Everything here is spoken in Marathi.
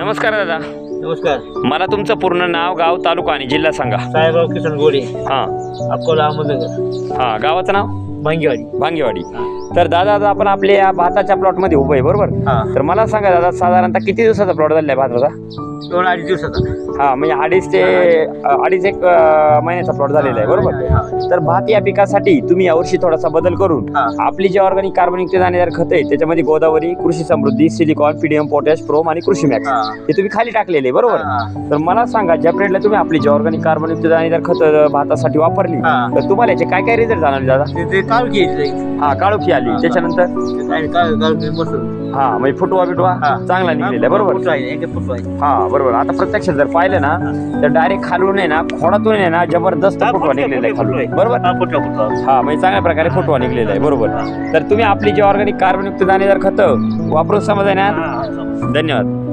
नमस्कार दादा. नमस्कार. मला तुमचं पूर्ण नाव गाव तालुका आणि जिल्हा सांगा. साहेबराव किसन गोडे हां. अकोला अहमदनगर. हां गावाचं नाव? भांगेवाडी. भांगेवाडी. तर दादा आता आपण आपल्या या भाताच्या प्लॉटमध्ये उभं आहे बरोबर? हा. तर मला सांगा दादा साधारणतः किती दिवसाचा प्लॉट झालेला आहे भाताचा? दोन अडीच दिवसाचा. हा म्हणजे अडीच ते अडीच. एक अ, महिन्याचा प्लॉट झालेला आहे बरोबर? हा. तर भात या पिकासाठी तुम्ही यावर्षी थोडासा बदल करून हा. आपली जे ऑर्गॅनिक कार्बनिक दाणेदार खत आहे त्याच्यामध्ये गोदावरी कृषी समृद्धी सिलिकॉन पीडीएम पोटॅश प्रोम आणि कृषी मॅक्स हा. हे तुम्ही खाली टाकलेले आहे, बरोबर? हा. तर मला सांगा ज्या पिरियडला तुम्ही आपली जे ऑर्गॅनिक कार्बनिक दाणेदार खत अ, भातासाठी वापरली हा. तर तुम्हाला याचे काय काय रिझल्ट जाणवले दादा? ते- ते काल घ्यायचं हा काळोखी आली. त्याच्यानंतर हा म्हणजे फुटवा बिटवा हा. चांगला निघलेला आहे बरोबर. हा बरोबर आता प्रत्यक्षात जर पाहिलं ना तर डायरेक्ट खालून आहे ना खोडातून आहे ना जबरदस्त फुटवा निघलेला आहे खालून. बरोबर हा, हा म्हणजे चांगल्या प्रकारे फुटवा निघलेला आहे बरोबर तर तुम्ही आपली जी ऑर्गॅनिक कार्बनयुक्त दाणेदार खतं वापरून? हा, हा. धन्यवाद